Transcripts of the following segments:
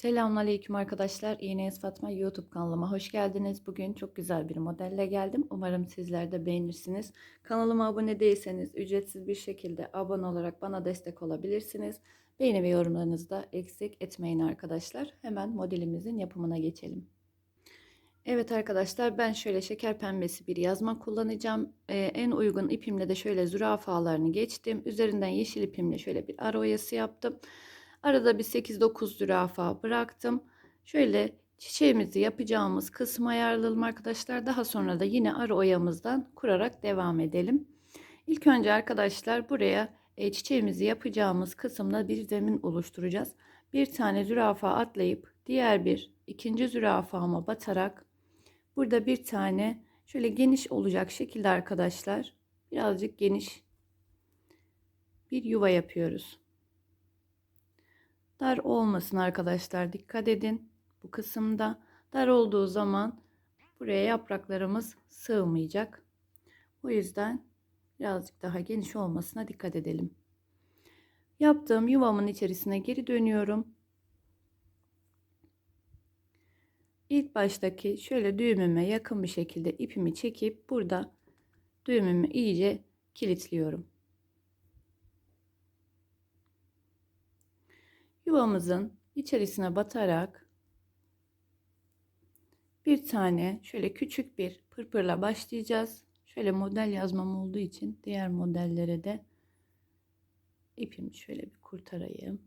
Selamünaleyküm arkadaşlar. İğneyiz Fatma YouTube kanalıma hoş geldiniz. Bugün çok güzel bir modelle geldim. Umarım sizler de beğenirsiniz. Kanalıma abone değilseniz ücretsiz bir şekilde abone olarak bana destek olabilirsiniz. Beğeni ve yorumlarınızı da eksik etmeyin arkadaşlar. Hemen modelimizin yapımına geçelim. Evet arkadaşlar ben şöyle şeker pembesi bir yazma kullanacağım. Ee, en uygun ipimle de şöyle zürafalarını geçtim. Üzerinden yeşil ipimle şöyle bir ara oyası yaptım. Arada bir 8-9 zürafa bıraktım. Şöyle çiçeğimizi yapacağımız kısmı ayarlayalım arkadaşlar. Daha sonra da yine ara oyamızdan kurarak devam edelim. İlk önce arkadaşlar buraya e, çiçeğimizi yapacağımız kısımda bir zemin oluşturacağız. Bir tane zürafa atlayıp diğer bir ikinci zürafama batarak burada bir tane şöyle geniş olacak şekilde arkadaşlar birazcık geniş bir yuva yapıyoruz. Dar olmasın arkadaşlar dikkat edin bu kısımda dar olduğu zaman buraya yapraklarımız sığmayacak. O yüzden birazcık daha geniş olmasına dikkat edelim. Yaptığım yuvamın içerisine geri dönüyorum. İlk baştaki şöyle düğümüme yakın bir şekilde ipimi çekip burada düğümümü iyice kilitliyorum. Yuvamızın içerisine batarak bir tane şöyle küçük bir pırpırla başlayacağız. Şöyle model yazmam olduğu için diğer modellere de ipimi şöyle bir kurtarayım.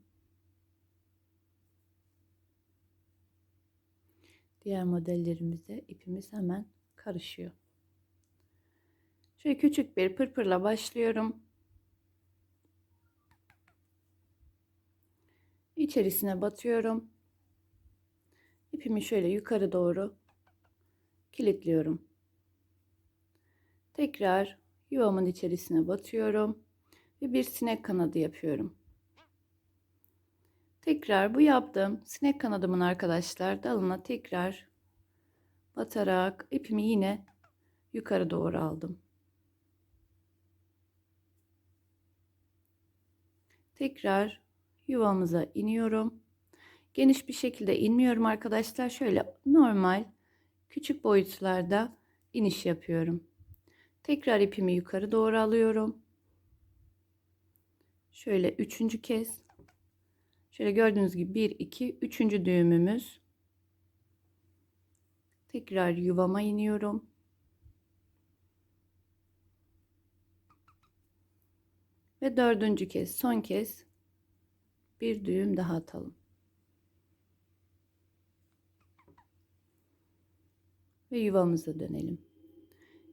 Diğer modellerimizde ipimiz hemen karışıyor. Şöyle küçük bir pırpırla başlıyorum. İçerisine batıyorum. İpimi şöyle yukarı doğru kilitliyorum. Tekrar yuvamın içerisine batıyorum ve bir sinek kanadı yapıyorum. Tekrar bu yaptığım sinek kanadımın arkadaşlar dalına tekrar batarak ipimi yine yukarı doğru aldım. Tekrar yuvamıza iniyorum. Geniş bir şekilde inmiyorum arkadaşlar. Şöyle normal küçük boyutlarda iniş yapıyorum. Tekrar ipimi yukarı doğru alıyorum. Şöyle üçüncü kez. Şöyle gördüğünüz gibi 1 2 üçüncü düğümümüz. Tekrar yuvama iniyorum. Ve dördüncü kez son kez bir düğüm daha atalım. Ve yuvamıza dönelim.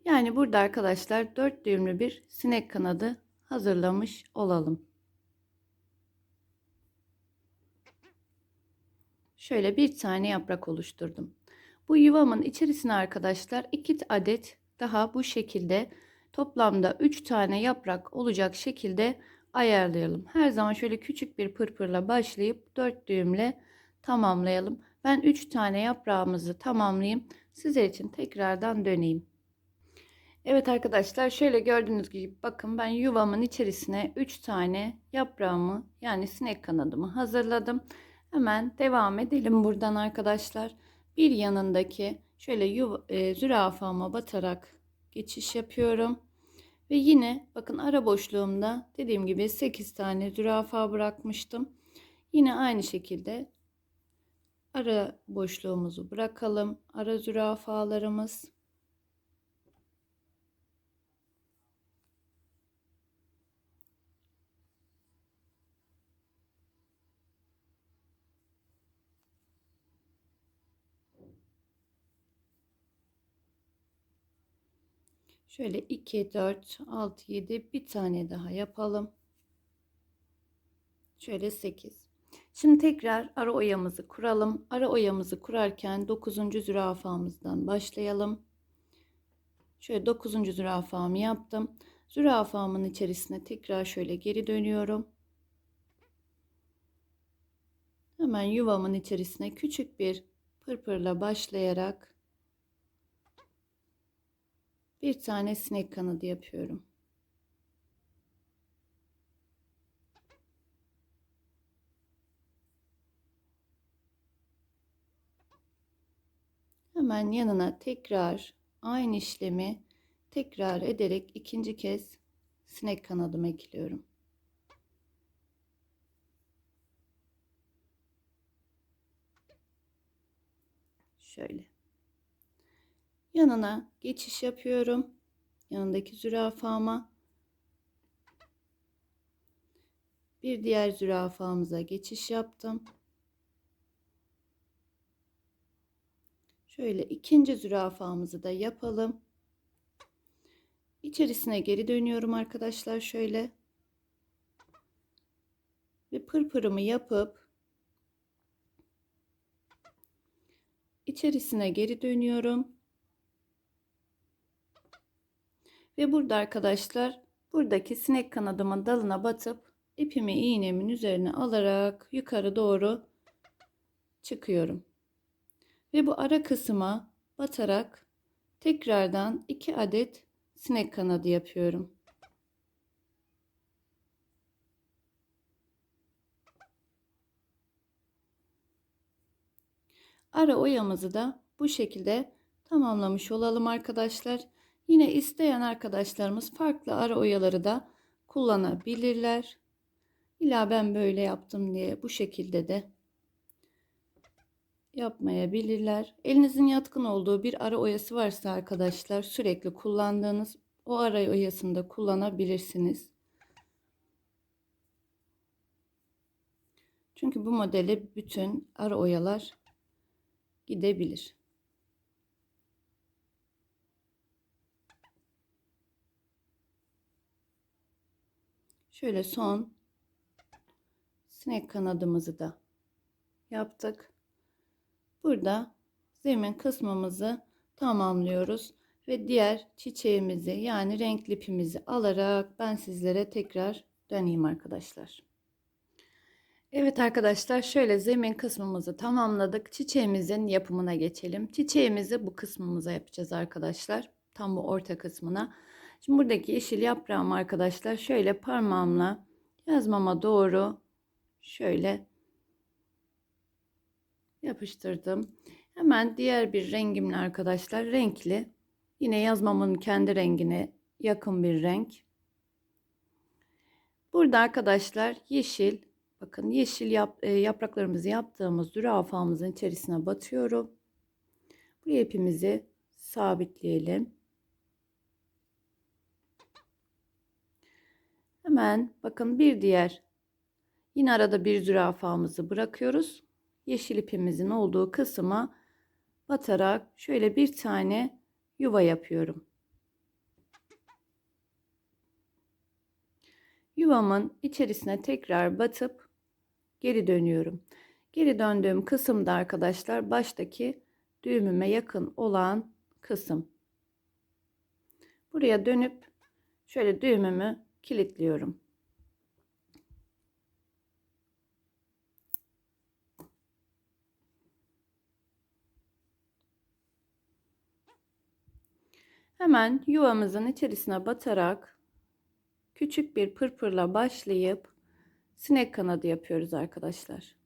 Yani burada arkadaşlar 4 düğümlü bir sinek kanadı hazırlamış olalım. Şöyle bir tane yaprak oluşturdum. Bu yuvamın içerisine arkadaşlar 2 adet daha bu şekilde toplamda 3 tane yaprak olacak şekilde ayarlayalım. Her zaman şöyle küçük bir pırpırla başlayıp 4 düğümle tamamlayalım. Ben 3 tane yaprağımızı tamamlayayım. Sizler için tekrardan döneyim. Evet arkadaşlar şöyle gördüğünüz gibi bakın ben yuvamın içerisine 3 tane yaprağımı yani sinek kanadımı hazırladım. Hemen devam edelim buradan arkadaşlar. Bir yanındaki şöyle yuva, e, zürafama batarak geçiş yapıyorum. Ve yine bakın ara boşluğumda dediğim gibi 8 tane zürafa bırakmıştım. Yine aynı şekilde ara boşluğumuzu bırakalım. Ara zürafalarımız Şöyle 2, 4, 6, 7 bir tane daha yapalım. Şöyle 8. Şimdi tekrar ara oyamızı kuralım. Ara oyamızı kurarken 9. zürafamızdan başlayalım. Şöyle 9. zürafamı yaptım. Zürafamın içerisine tekrar şöyle geri dönüyorum. Hemen yuvamın içerisine küçük bir pırpırla başlayarak bir tane sinek kanadı yapıyorum. Hemen yanına tekrar aynı işlemi tekrar ederek ikinci kez sinek kanadımı ekliyorum. Şöyle. Yanına geçiş yapıyorum. Yanındaki zürafama. Bir diğer zürafamıza geçiş yaptım. Şöyle ikinci zürafamızı da yapalım. İçerisine geri dönüyorum arkadaşlar şöyle. Ve pırpırımı yapıp içerisine geri dönüyorum. Ve burada arkadaşlar buradaki sinek kanadımın dalına batıp ipimi iğnemin üzerine alarak yukarı doğru çıkıyorum. Ve bu ara kısma batarak tekrardan 2 adet sinek kanadı yapıyorum. Ara oyamızı da bu şekilde tamamlamış olalım arkadaşlar. Yine isteyen arkadaşlarımız farklı ara oyaları da kullanabilirler. İlla ben böyle yaptım diye bu şekilde de yapmayabilirler. Elinizin yatkın olduğu bir ara oyası varsa arkadaşlar sürekli kullandığınız o ara oyasını da kullanabilirsiniz. Çünkü bu modele bütün ara oyalar gidebilir. Şöyle son sinek kanadımızı da yaptık. Burada zemin kısmımızı tamamlıyoruz ve diğer çiçeğimizi yani renkli ipimizi alarak ben sizlere tekrar döneyim arkadaşlar. Evet arkadaşlar şöyle zemin kısmımızı tamamladık. Çiçeğimizin yapımına geçelim. Çiçeğimizi bu kısmımıza yapacağız arkadaşlar. Tam bu orta kısmına. Şimdi buradaki yeşil yaprağımı arkadaşlar şöyle parmağımla yazmama doğru şöyle yapıştırdım. Hemen diğer bir rengimle arkadaşlar renkli. Yine yazmamın kendi rengine yakın bir renk. Burada arkadaşlar yeşil bakın yeşil yap, e, yapraklarımızı yaptığımız zürafamızın içerisine batıyorum. Buraya ipimizi sabitleyelim. Hemen bakın bir diğer yine arada bir zürafamızı bırakıyoruz yeşil ipimizin olduğu kısma batarak şöyle bir tane yuva yapıyorum. Yuvamın içerisine tekrar batıp geri dönüyorum. Geri döndüğüm kısımda arkadaşlar baştaki düğümüme yakın olan kısım. Buraya dönüp şöyle düğümümü kilitliyorum. Hemen yuvamızın içerisine batarak küçük bir pırpırla başlayıp sinek kanadı yapıyoruz arkadaşlar.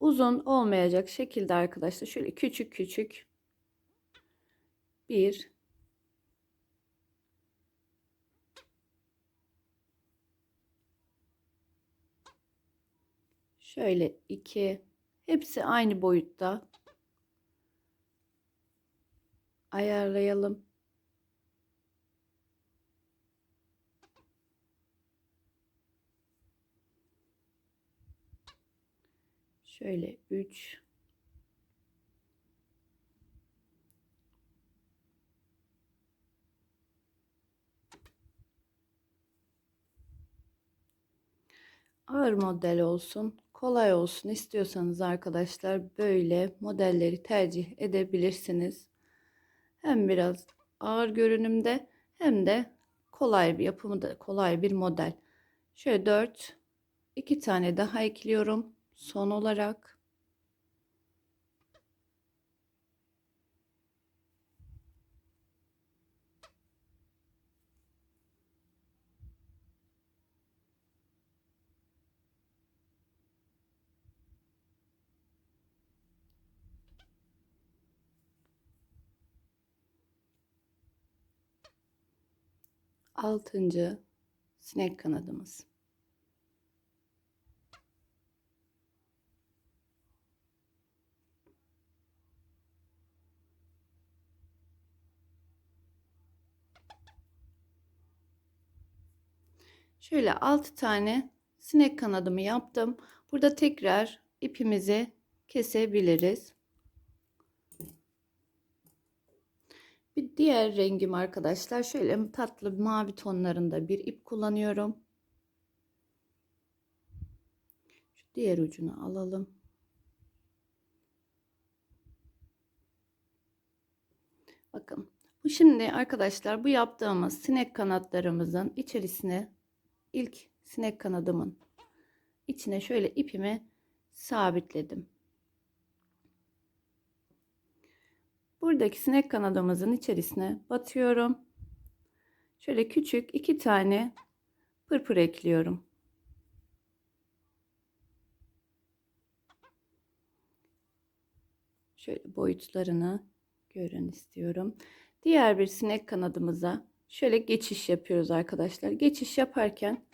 Uzun olmayacak şekilde arkadaşlar şöyle küçük küçük bir şöyle iki. Hepsi aynı boyutta. Ayarlayalım. Şöyle 3 ağır model olsun, kolay olsun istiyorsanız arkadaşlar böyle modelleri tercih edebilirsiniz. Hem biraz ağır görünümde hem de kolay bir yapımı da kolay bir model. Şöyle 4 2 tane daha ekliyorum son olarak. Altıncı sinek kanadımız. Şöyle 6 tane sinek kanadımı yaptım. Burada tekrar ipimizi kesebiliriz. Bir diğer rengim arkadaşlar şöyle tatlı mavi tonlarında bir ip kullanıyorum. Şu diğer ucunu alalım. Bakın bu şimdi arkadaşlar bu yaptığımız sinek kanatlarımızın içerisine ilk sinek kanadımın içine şöyle ipimi sabitledim. Buradaki sinek kanadımızın içerisine batıyorum. Şöyle küçük iki tane pırpır ekliyorum. Şöyle boyutlarını görün istiyorum. Diğer bir sinek kanadımıza şöyle geçiş yapıyoruz arkadaşlar. Geçiş yaparken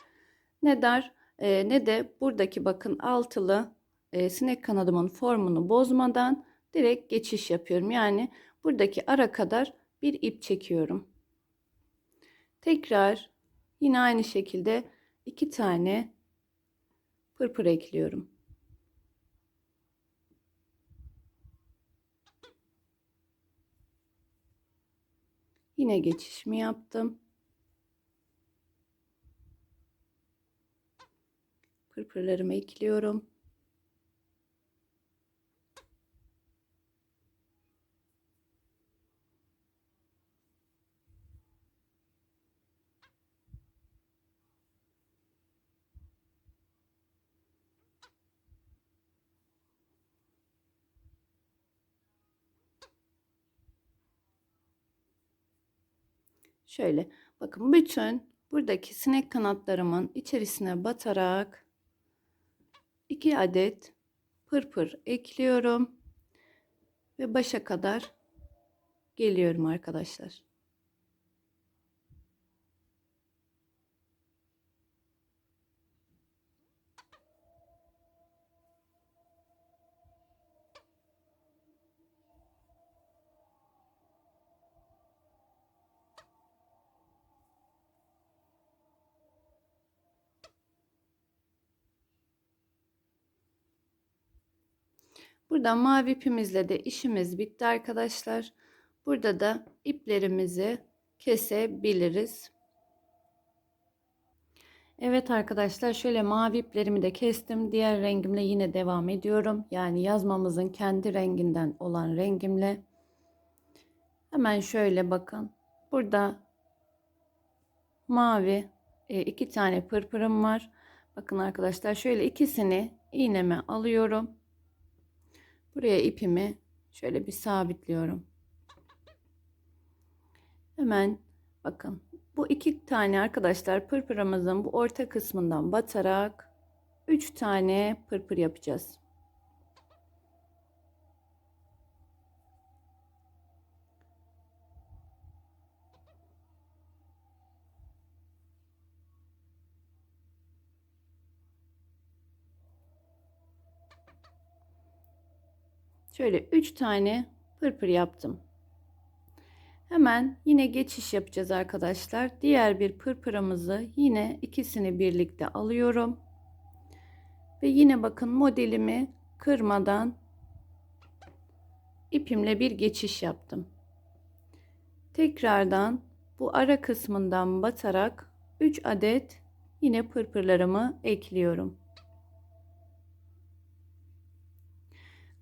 ne dar e, ne de buradaki bakın altılı e, sinek kanadımın formunu bozmadan direkt geçiş yapıyorum. Yani buradaki ara kadar bir ip çekiyorum. Tekrar yine aynı şekilde iki tane pırpır ekliyorum. Yine geçişimi yaptım. Pırpırlarımı ekliyorum. Şöyle bakın bütün buradaki sinek kanatlarımın içerisine batarak 2 adet pırpır ekliyorum ve başa kadar geliyorum arkadaşlar. Burada mavi ipimizle de işimiz bitti arkadaşlar. Burada da iplerimizi kesebiliriz. Evet arkadaşlar şöyle mavi iplerimi de kestim. Diğer rengimle yine devam ediyorum. Yani yazmamızın kendi renginden olan rengimle. Hemen şöyle bakın. Burada mavi e, iki tane pırpırım var. Bakın arkadaşlar şöyle ikisini iğneme alıyorum. Buraya ipimi şöyle bir sabitliyorum. Hemen bakın bu iki tane arkadaşlar pırpırımızın bu orta kısmından batarak 3 tane pırpır yapacağız. Şöyle 3 tane pırpır yaptım. Hemen yine geçiş yapacağız arkadaşlar. Diğer bir pırpırımızı yine ikisini birlikte alıyorum. Ve yine bakın modelimi kırmadan ipimle bir geçiş yaptım. Tekrardan bu ara kısmından batarak 3 adet yine pırpırlarımı ekliyorum.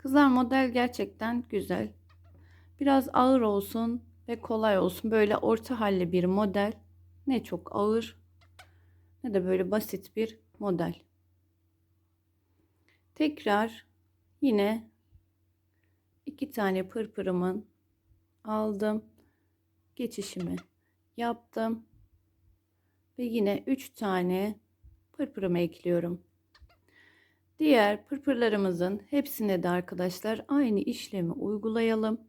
Kızlar model gerçekten güzel. Biraz ağır olsun ve kolay olsun. Böyle orta halli bir model. Ne çok ağır ne de böyle basit bir model. Tekrar yine iki tane pırpırımın aldım. Geçişimi yaptım. Ve yine üç tane pırpırımı ekliyorum. Diğer pırpırlarımızın hepsine de arkadaşlar aynı işlemi uygulayalım.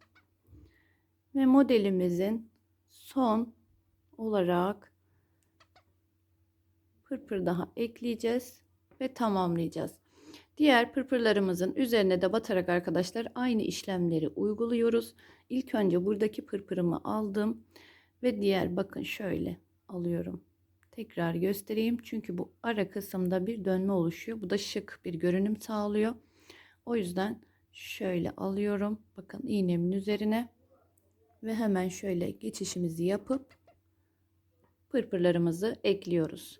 Ve modelimizin son olarak pırpır daha ekleyeceğiz ve tamamlayacağız. Diğer pırpırlarımızın üzerine de batarak arkadaşlar aynı işlemleri uyguluyoruz. İlk önce buradaki pırpırımı aldım ve diğer bakın şöyle alıyorum. Tekrar göstereyim çünkü bu ara kısımda bir dönme oluşuyor. Bu da şık bir görünüm sağlıyor. O yüzden şöyle alıyorum. Bakın iğnemin üzerine ve hemen şöyle geçişimizi yapıp pırpırlarımızı ekliyoruz.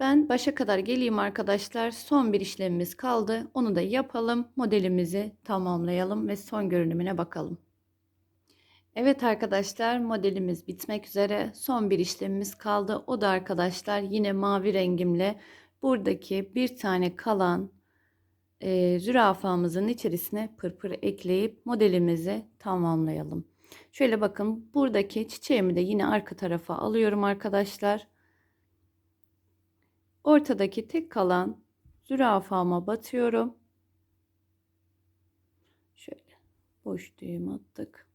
Ben başa kadar geleyim arkadaşlar. Son bir işlemimiz kaldı. Onu da yapalım. Modelimizi tamamlayalım ve son görünümüne bakalım. Evet arkadaşlar modelimiz bitmek üzere. Son bir işlemimiz kaldı. O da arkadaşlar yine mavi rengimle buradaki bir tane kalan e, zürafamızın içerisine pırpır ekleyip modelimizi tamamlayalım. Şöyle bakın buradaki çiçeğimi de yine arka tarafa alıyorum arkadaşlar. Ortadaki tek kalan zürafama batıyorum. Şöyle boş düğüm attık.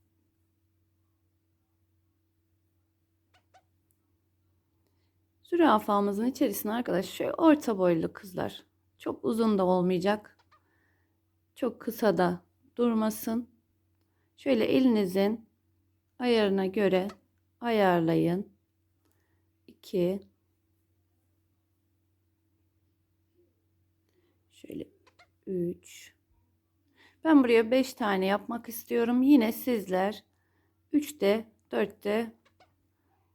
Zürafamızın içerisine arkadaşlar şöyle orta boylu kızlar. Çok uzun da olmayacak. Çok kısa da durmasın. Şöyle elinizin ayarına göre ayarlayın. 2 Şöyle 3 Ben buraya 5 tane yapmak istiyorum. Yine sizler 3'te 4'te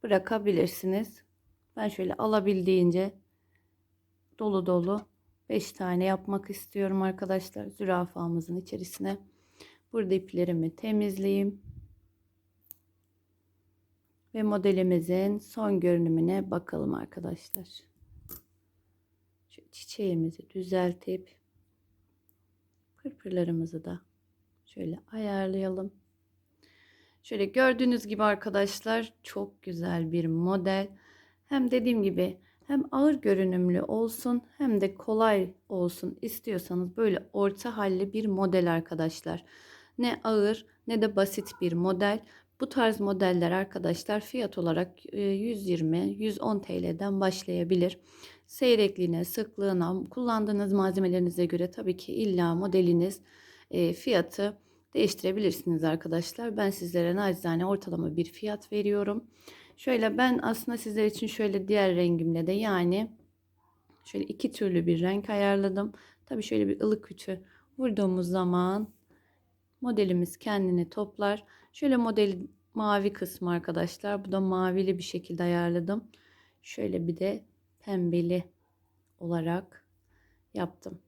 bırakabilirsiniz. Ben şöyle alabildiğince dolu dolu 5 tane yapmak istiyorum arkadaşlar. Zürafamızın içerisine. Burada iplerimi temizleyeyim. Ve modelimizin son görünümüne bakalım arkadaşlar. Şu çiçeğimizi düzeltip pırpırlarımızı da şöyle ayarlayalım. Şöyle gördüğünüz gibi arkadaşlar çok güzel bir model. Hem dediğim gibi hem ağır görünümlü olsun hem de kolay olsun istiyorsanız böyle orta halli bir model arkadaşlar. Ne ağır ne de basit bir model. Bu tarz modeller arkadaşlar fiyat olarak 120-110 e, TL'den başlayabilir. Seyrekliğine, sıklığına, kullandığınız malzemelerinize göre tabii ki illa modeliniz e, fiyatı değiştirebilirsiniz arkadaşlar. Ben sizlere nacizane ortalama bir fiyat veriyorum. Şöyle ben aslında sizler için şöyle diğer rengimle de yani şöyle iki türlü bir renk ayarladım. Tabii şöyle bir ılık ütü vurduğumuz zaman modelimiz kendini toplar. Şöyle model mavi kısmı arkadaşlar. Bu da mavili bir şekilde ayarladım. Şöyle bir de pembeli olarak yaptım.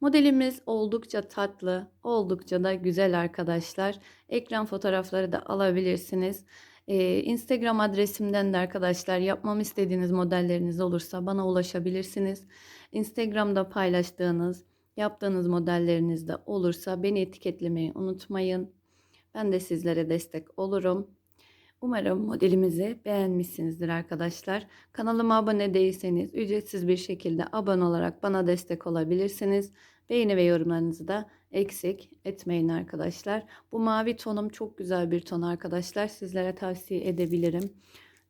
Modelimiz oldukça tatlı, oldukça da güzel arkadaşlar. Ekran fotoğrafları da alabilirsiniz. Ee, Instagram adresimden de arkadaşlar yapmamı istediğiniz modelleriniz olursa bana ulaşabilirsiniz. Instagram'da paylaştığınız, yaptığınız modelleriniz de olursa beni etiketlemeyi unutmayın. Ben de sizlere destek olurum. Umarım modelimizi beğenmişsinizdir arkadaşlar. Kanalıma abone değilseniz ücretsiz bir şekilde abone olarak bana destek olabilirsiniz. Beğeni ve yorumlarınızı da eksik etmeyin arkadaşlar. Bu mavi tonum çok güzel bir ton arkadaşlar. Sizlere tavsiye edebilirim.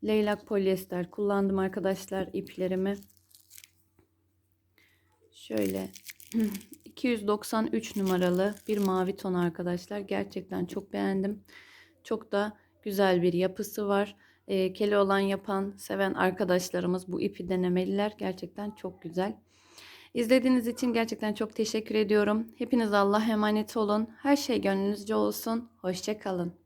Leylak polyester kullandım arkadaşlar iplerimi. Şöyle 293 numaralı bir mavi ton arkadaşlar. Gerçekten çok beğendim. Çok da güzel bir yapısı var. E, kele olan yapan, seven arkadaşlarımız bu ipi denemeliler. Gerçekten çok güzel. İzlediğiniz için gerçekten çok teşekkür ediyorum. Hepiniz Allah'a emanet olun. Her şey gönlünüzce olsun. Hoşçakalın.